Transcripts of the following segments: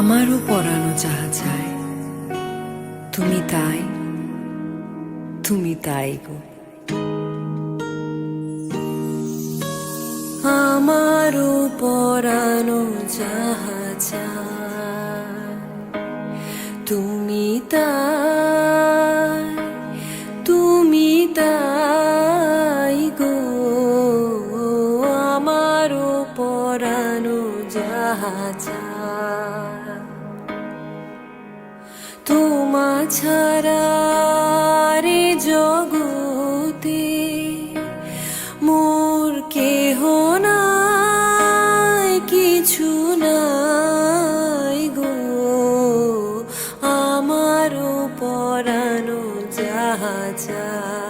আমারও পরানো যাহা চায় তুমি তাই তুমি তাই গো। আমারও পরানো যাহা চায় তুমি তাই তুমি তাই গো। আমারও পরানো যাহা চায় তোমা ছাড়া রে জগতে মোর কেহ নাই কিছু নাই গো। আমার পরানো যাহা চায়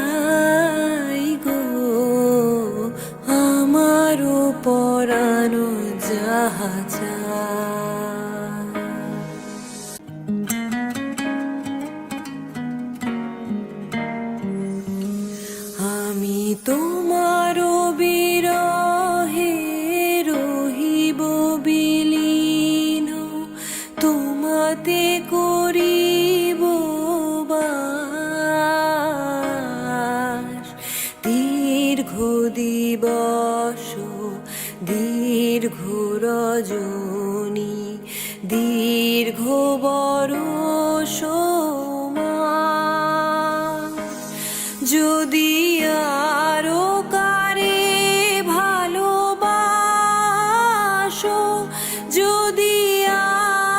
পরানো যাহা আমি তোমার বিরহে রহিব বিলীন। তোমাতে করিব দীর্ঘ দিবস দীর্ঘ রজনী দীর্ঘ বরষ যদি আরও কারে ভালোবাসো, যদি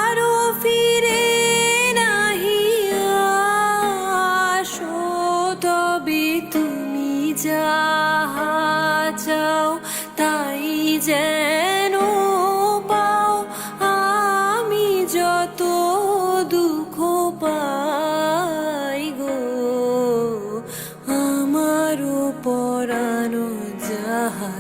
আরও ফিরে নাহি আসো, তবে তুমি যাহা চাও তাই যেন পাও। আমি যত দুঃখ পাই গো আমার পরানো যাহা